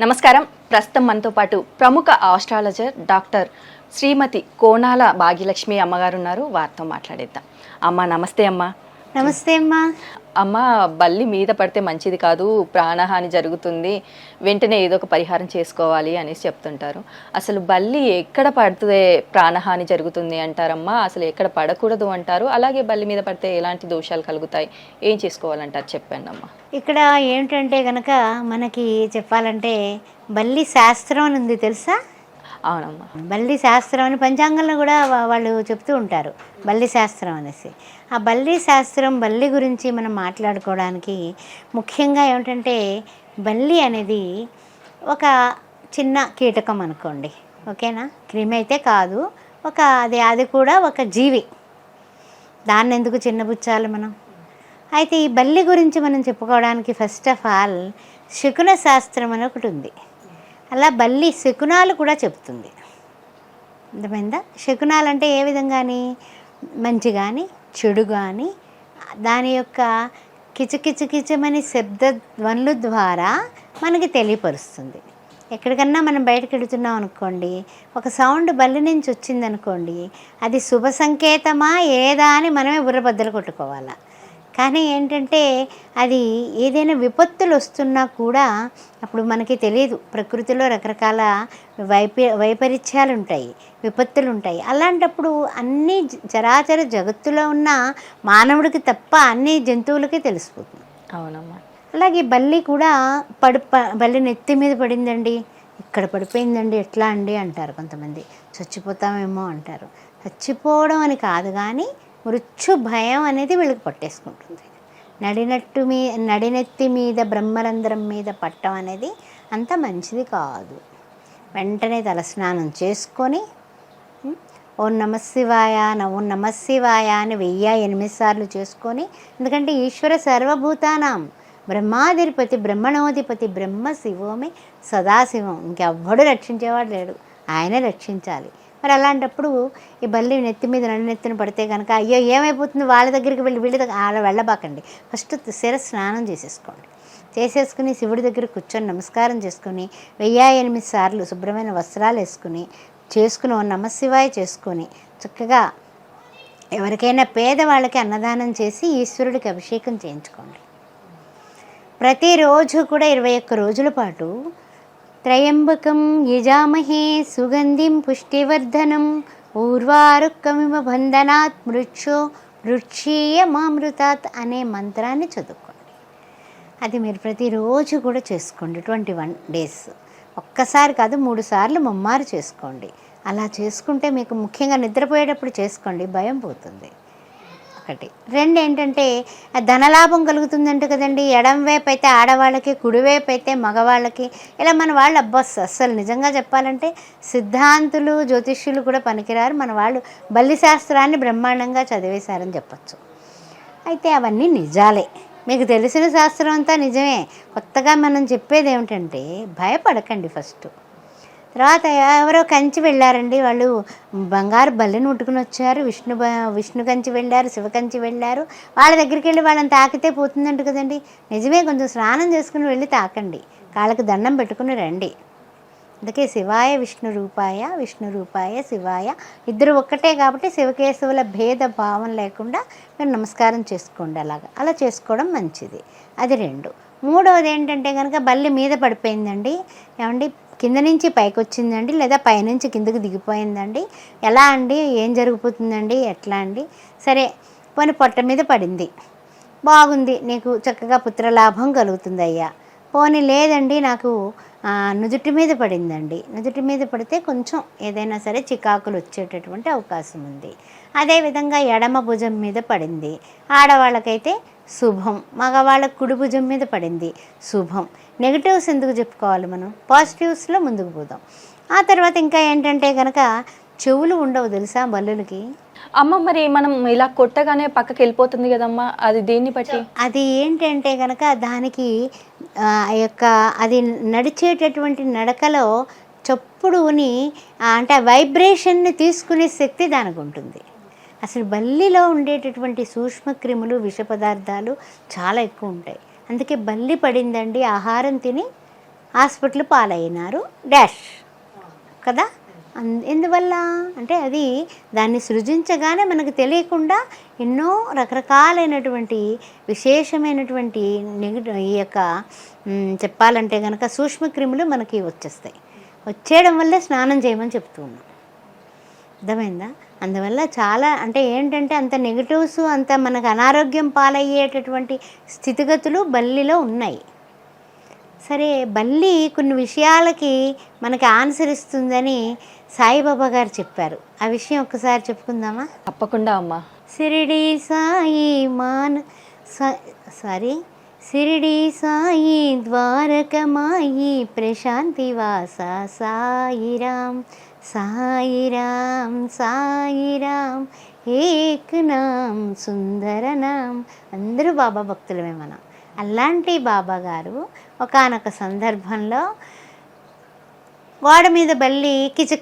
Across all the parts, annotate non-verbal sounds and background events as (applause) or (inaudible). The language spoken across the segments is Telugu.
నమస్కారం. ప్రస్తుతం మనతో పాటు ప్రముఖ ఆస్ట్రాలజర్ డాక్టర్ శ్రీమతి కోనాల భాగ్యలక్ష్మి అమ్మగారు ఉన్నారు. వారితో మాట్లాడేద్దాం. అమ్మ నమస్తే అమ్మ. నమస్తే అమ్మా. అమ్మ బల్లి మీద పడితే మంచిది కాదు ప్రాణహాని జరుగుతుంది వెంటనే ఏదో ఒక పరిహారం చేసుకోవాలి అనేసి చెప్తుంటారు. అసలు బల్లి ఎక్కడ పడితే ప్రాణహాని జరుగుతుంది అంటారమ్మా? అసలు ఎక్కడ పడకూడదు అంటారు? అలాగే బల్లి మీద పడితే ఎలాంటి దోషాలు కలుగుతాయి? ఏం చేసుకోవాలంటారు? చెప్పండి అమ్మా. ఇక్కడ ఏమిటంటే గనక మనకి చెప్పాలంటే బల్లి శాస్త్రం అని ఉంది తెలుసా? అవునమ్మా. బల్లి శాస్త్రం అని పంచాంగంలో కూడా వాళ్ళు చెప్తూ ఉంటారు. బల్లి శాస్త్రం అనేసి. ఆ బల్లి శాస్త్రం బల్లి గురించి మనం మాట్లాడుకోవడానికి ముఖ్యంగా ఏమిటంటే బల్లి అనేది ఒక చిన్న కీటకం అనుకోండి. ఓకేనా? క్రిమి అయితే కాదు. ఒక అది అది కూడా ఒక జీవి. దాన్ని ఎందుకు చిన్నబుచ్చాలి మనం? అయితే ఈ బల్లి గురించి మనం చెప్పుకోవడానికి ఫస్ట్ ఆఫ్ ఆల్ శకున శాస్త్రం అని ఒకటి ఉంది. అలా బల్లి శకునాలు కూడా చెప్తుంది. అర్థమైందా? శకునాలు అంటే ఏ విధంగాని? మంచి కానీ చెడు కానీ దాని యొక్క కిచకిచకిచమని శబ్ద ధ్వనుల ద్వారా మనకి తెలియపరుస్తుంది. ఎక్కడికన్నా మనం బయటకు వెళుతున్నాం అనుకోండి ఒక సౌండ్ బల్లి నుంచి వచ్చింది అనుకోండి అది శుభ సంకేతమా? ఏదా? అని మనమే బుర్రబద్దలు కొట్టుకోవాలా. కానీ ఏంటంటే అది ఏదైనా విపత్తులు వస్తున్నా కూడా అప్పుడు మనకి తెలియదు. ప్రకృతిలో రకరకాల వైప వైపరీత్యాలు ఉంటాయి విపత్తులు ఉంటాయి. అలాంటప్పుడు అన్ని చరాచర జగత్తులో ఉన్న మానవుడికి తప్ప అన్ని జంతువులకి తెలిసిపోతుంది. అవునమ్మా. అలాగే బల్లి కూడా పడు బల్లి నెత్తి మీద పడిందండి. ఇక్కడ పడిపోయిందండి ఎట్లా అండి అంటారు కొంతమంది. చచ్చిపోతామేమో అంటారు. చచ్చిపోవడం అని కాదు కానీ మృత్యు భయం అనేది వీళ్ళకి పట్టేసుకుంటుంది. నడినట్టు మీ నడినెత్తి మీద బ్రహ్మరంధ్రం మీద పట్టం అనేది అంత మంచిది కాదు. వెంటనే తలస్నానం చేసుకొని ఓం నమశివాయ న- ఓం అని వెయ్యి ఎనిమిది సార్లు చేసుకొని ఎందుకంటే ఈశ్వర సర్వభూతానాం. బ్రహ్మాధిపతి బ్రహ్మణోధిపతి బ్రహ్మ శివోమి సదాశివం. ఇంకెవ్వడు రక్షించేవాడు లేడు. ఆయనే రక్షించాలి. మరి అలాంటప్పుడు ఈ బల్లి నెత్తి మీద నన్ను నెత్తిన పడితే కనుక అయ్యో ఏమైపోతుంది? వాళ్ళ దగ్గరికి వెళ్ళి వీళ్ళ దగ్గర అలా వెళ్ళబాకండి. ఫస్ట్ శిర స్నానం చేసేసుకోండి. చేసేసుకుని శివుడి దగ్గర కూర్చొని నమస్కారం చేసుకుని వెయ్యి ఎనిమిది సార్లు శుభ్రమైన వస్త్రాలు వేసుకుని చేసుకుని ఓ నమశివాయ చేసుకొని చక్కగా ఎవరికైనా పేదవాళ్ళకి అన్నదానం చేసి ఈశ్వరుడికి అభిషేకం చేయించుకోండి. ప్రతిరోజు కూడా ఇరవై ఒక్క రోజుల పాటు త్రయంబకం యజామహే సుగంధిం పుష్టివర్ధనం ఊర్వారుక్కమివ బంధనాత్ మృక్షో మృక్షీయమామృతాత్ అనే మంత్రాన్ని చదువుకోండి. అది మీరు ప్రతిరోజు కూడా చేసుకోండి ట్వంటీ వన్ డేస్. ఒక్కసారి కాదు మూడు సార్లు ముమ్మారు చేసుకోండి. అలా చేసుకుంటే మీకు ముఖ్యంగా నిద్రపోయేటప్పుడు చేసుకోండి భయం పోతుంది. ఒకటి. రెండు ఏంటంటే ధనలాభం కలుగుతుందంట కదండి. ఎడం వైపు అయితే ఆడవాళ్ళకి కుడివైపు అయితే మగవాళ్ళకి. ఇలా మన వాళ్ళు అబ్బస్ అస్సలు నిజంగా చెప్పాలంటే సిద్ధాంతులు జ్యోతిష్యులు కూడా పనికిరారు. మన వాళ్ళు బల్లి శాస్త్రాన్ని బ్రహ్మాండంగా చదివేశారని చెప్పచ్చు. అయితే అవన్నీ నిజాలే. మీకు తెలిసిన శాస్త్రం అంతా నిజమే. కొత్తగా మనం చెప్పేది ఏమిటంటే భయపడకండి ఫస్ట్. తర్వాత ఎవరో కంచి వెళ్ళారండి. వాళ్ళు బంగారు బల్లిని ఉట్టుకుని వచ్చారు. విష్ణు విష్ణు కంచి వెళ్ళారు శివ కంచి వెళ్ళారు. వాళ్ళ దగ్గరికి వెళ్ళి వాళ్ళని తాకితే పోతుందంట కదండి. నిజమే కొంచెం స్నానం చేసుకుని వెళ్ళి తాకండి. కాళ్ళకి దండం పెట్టుకుని రండి. అందుకే శివాయ విష్ణు రూపాయ విష్ణు రూపాయ శివాయ. ఇద్దరు ఒక్కటే కాబట్టి శివకేశవుల భేద భావం లేకుండా మీరు నమస్కారం చేసుకోండి అలాగా. అలా చేసుకోవడం మంచిది. అది రెండు. మూడవది ఏంటంటే కనుక బల్లి మీద పడిపోయిందండి. ఏమండి? కింద నుంచి పైకి వచ్చిందండి లేదా పైనుంచి కిందకి దిగిపోయిందండి. ఎలా అండి? ఏం జరిగిపోతుందండి? ఎట్లా అండి? సరే పోని పొట్ట మీద పడింది. బాగుంది నీకు చక్కగా పుత్రలాభం కలుగుతుంది అయ్యా పోనీ లేదండి నాకు నుదుటి మీద పడిందండి. నుదుటి మీద పడితే కొంచెం ఏదైనా సరే చికాకులు వచ్చేటటువంటి అవకాశం ఉంది. అదేవిధంగా ఎడమ భుజం మీద పడింది. ఆడవాళ్ళకైతే శుభం మగవాళ్ళ కుడి భుజం మీద పడింది శుభం. నెగిటివ్స్ ఎందుకు చెప్పుకోవాలి మనం? పాజిటివ్స్లో ముందుకు పోదాం. ఆ తర్వాత ఇంకా ఏంటంటే కనుక చెవులు ఉండవు తెలుసా బల్లులకి? అమ్మ మరి మనం ఇలా కొట్టగానే పక్కకి వెళ్ళిపోతుంది కదమ్మా? అది దేన్ని బట్టి? అది ఏంటంటే కనుక దానికి ఆ యొక్క అది నడిచేటటువంటి నడకలో చప్పుడుని అంటే వైబ్రేషన్ని తీసుకునే శక్తి దానికి ఉంటుంది. అసలు బల్లిలో ఉండేటటువంటి సూక్ష్మ క్రిములు విష పదార్థాలు చాలా ఎక్కువ ఉంటాయి. అందుకే బల్లి పడిందండి ఆహారం తిని హాస్పిటల్ పాలైనారు డాష్. కదా? ఎందువల్ల? అంటే అది దాన్ని సృజించగానే మనకు తెలియకుండా ఎన్నో రకరకాలైనటువంటి విశేషమైనటువంటి నెగిటివ్ ఈ యొక్క చెప్పాలంటే కనుక సూక్ష్మక్రిములు మనకి వచ్చేస్తాయి. వచ్చేయడం వల్లే స్నానం చేయమని చెప్తూ ఉన్నాం. అర్థమైందా? అందువల్ల చాలా అంటే ఏంటంటే అంత నెగిటివ్స్ అంత మనకు అనారోగ్యం పాలయ్యేటటువంటి స్థితిగతులు బల్లిలో ఉన్నాయి. సరే బల్లి కొన్ని విషయాలకి మనకి ఆన్సర్ ఇస్తుందని సాయిబాబా గారు చెప్పారు. ఆ విషయం ఒక్కసారి చెప్పుకుందామా? తప్పకుండా అమ్మా. సిరిడి సాయి మాన్ సారీ సిరిడి సాయి ద్వారకమాయి ప్రశాంతి వాస సాయిరామ్ సాయిరామ్ సాయిరామ్ ఏక్ నామ్ సుందర నామ్. అందరూ బాబా భక్తులమే మనం. అలాంటి బాబా గారు ఒకానొక సందర్భంలో గోడ మీద బల్లి కిచ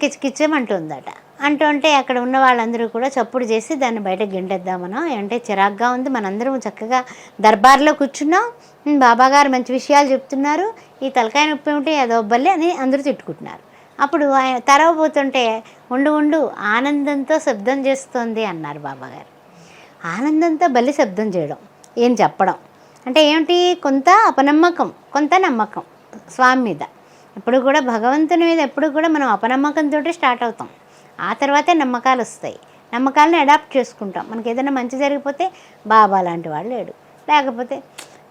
అంటుంటే అక్కడ ఉన్న వాళ్ళందరూ కూడా చప్పుడు చేసి దాన్ని బయట గెంటేద్దామనో అంటే చిరాగ్గా ఉంది. మనందరం చక్కగా దర్బార్లో కూర్చున్నాం. బాబాగారు మంచి విషయాలు చెప్తున్నారు. ఈ తలకాయ నొప్పి ఉంటే అదో బల్లి అని అందరూ తిట్టుకుంటున్నారు. అప్పుడు ఆయన తరవబోతుంటే ఉండు ఉండు ఆనందంతో శబ్దం చేస్తోంది అన్నారు బాబాగారు ఆనందంతో బల్లి శబ్దం చేయడం ఏం చెప్పడం? అంటే ఏమిటి? కొంత అపనమ్మకం కొంత నమ్మకం స్వామి మీద. ఎప్పుడు కూడా భగవంతుని మీద ఎప్పుడు కూడా మనం అపనమ్మకంతో స్టార్ట్ అవుతాం. ఆ తర్వాతే నమ్మకాలు వస్తాయి. నమ్మకాలను అడాప్ట్ చేసుకుంటాం. మనకి ఏదైనా మంచి జరిగిపోతే బాబా లాంటి వాళ్ళు లేడు. లేకపోతే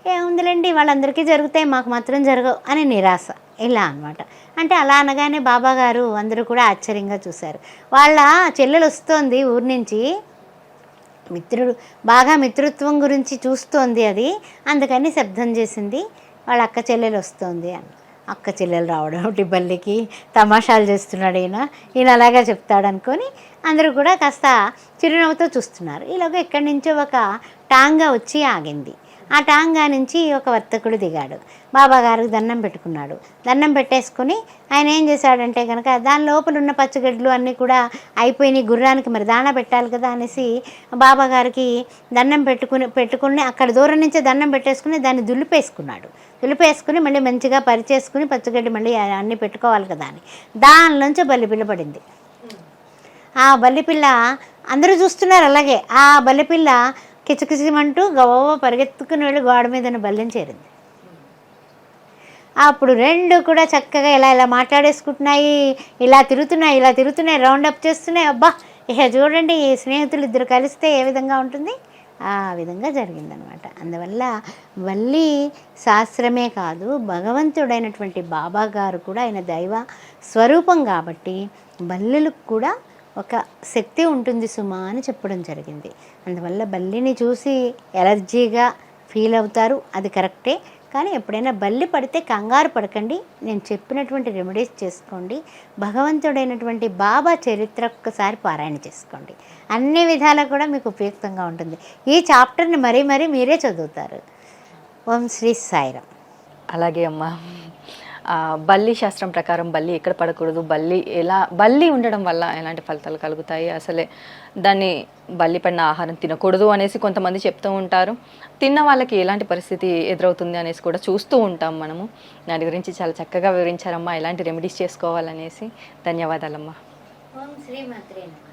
ఏముందిలేండి వాళ్ళందరికీ జరుగుతాయి మాకు మాత్రం జరగవు అని నిరాశ. ఇలా అన్నమాట. అంటే అలా అనగానే బాబా గారు అందరూ కూడా ఆశ్చర్యంగా చూశారు. వాళ్ళ చెల్లెలు వస్తోంది ఊరి నుంచి. మిత్రుడు బాగా మిత్రత్వం గురించి చూస్తోంది అది. అందుకని శబ్దం చేసింది. వాళ్ళ అక్క చెల్లెలు వస్తోంది అని. అక్క చెల్లెలు రావడం (laughs) ఒకటి తమాషాలు చేస్తున్నాడు ఈయన. ఈయన అలాగా చెప్తాడు అనుకొని అందరూ కూడా కాస్త చిరునవ్వుతో చూస్తున్నారు. ఈలోగా ఎక్కడి నుంచో ఒక టాంగా వచ్చి ఆగింది. ఆ టాంగా నుంచి ఒక వర్తకుడు దిగాడు. బాబాగారికి దండం పెట్టుకున్నాడు. దండం పెట్టేసుకుని ఆయన ఏం చేశాడంటే కనుక దాని లోపల ఉన్న పచ్చగడ్డలు అన్నీ కూడా అయిపోయినాయి గుర్రానికి మరి దాణా పెట్టాలి కదా అనేసి బాబాగారికి దండం పెట్టుకుని పెట్టుకుని అక్కడ దూరం నుంచే దండం పెట్టేసుకుని దాన్ని దులిపేసుకున్నాడు. దులిపేసుకుని మళ్ళీ మంచిగా పరిచేసుకుని పచ్చగడ్డి మళ్ళీ అన్నీ పెట్టుకోవాలి కదా అని. దానిలోంచి బల్లి పిల్లబడింది ఆ బల్లిపిల్ల అందరూ చూస్తున్నారు అలాగే. ఆ బల్లిపిల్ల కిచకిచమంటూ గవ్వ పరిగెత్తుకుని వెళ్ళి గోడ మీద బల్లెం బల్లిని చేరింది. అప్పుడు రెండు కూడా చక్కగా ఇలా ఇలా మాట్లాడేసుకుంటున్నాయి ఇలా తిరుగుతున్నాయి ఇలా తిరుగుతున్నాయి రౌండ్ అప్ చేస్తున్నాయి. అబ్బా ఇక చూడండి ఈ స్నేహితులు ఇద్దరు కలిస్తే ఏ విధంగా ఉంటుంది? ఆ విధంగా జరిగిందనమాట. అందువల్ల వల్లి శాస్త్రమే కాదు భగవంతుడైనటువంటి బాబా గారు కూడా ఆయన దైవ స్వరూపం కాబట్టి బల్లులకు కూడా ఒక శక్తి ఉంటుంది సుమా అని చెప్పడం జరిగింది. అందువల్ల బల్లిని చూసి ఎలర్జీగా ఫీల్ అవుతారు. అది కరెక్టే. కానీ ఎప్పుడైనా బల్లి పడితే కంగారు పడకండి. నేను చెప్పినటువంటి రెమెడీస్ చేసుకోండి. భగవంతుడైనటువంటి బాబా చరిత్ర ఒక్కసారి పారాయణ చేసుకోండి. అన్ని విధాలా కూడా మీకు ఉపయుక్తంగా ఉంటుంది. ఈ చాప్టర్ని మరీ మరీ మీరే చదువుతారు. ఓం శ్రీ సాయిరామ్. అలాగే అమ్మా. బల్లి శాస్త్రం ప్రకారం బల్లి ఎక్కడ పడకూడదు బల్లి ఎలా బల్లి ఉండడం వల్ల ఎలాంటి ఫలితాలు కలుగుతాయి? అసలే దాన్ని బల్లి పడిన ఆహారం తినకూడదు అనేసి కొంతమంది చెప్తూ ఉంటారు. తిన్న వాళ్ళకి ఎలాంటి పరిస్థితి ఎదురవుతుంది అనేసి కూడా చూస్తూ ఉంటాం మనము. దాని గురించి చాలా చక్కగా వివరించారమ్మా. ఎలాంటి రెమెడీస్ చేసుకోవాలనేసి. ధన్యవాదాలమ్మా. ఓం నమః.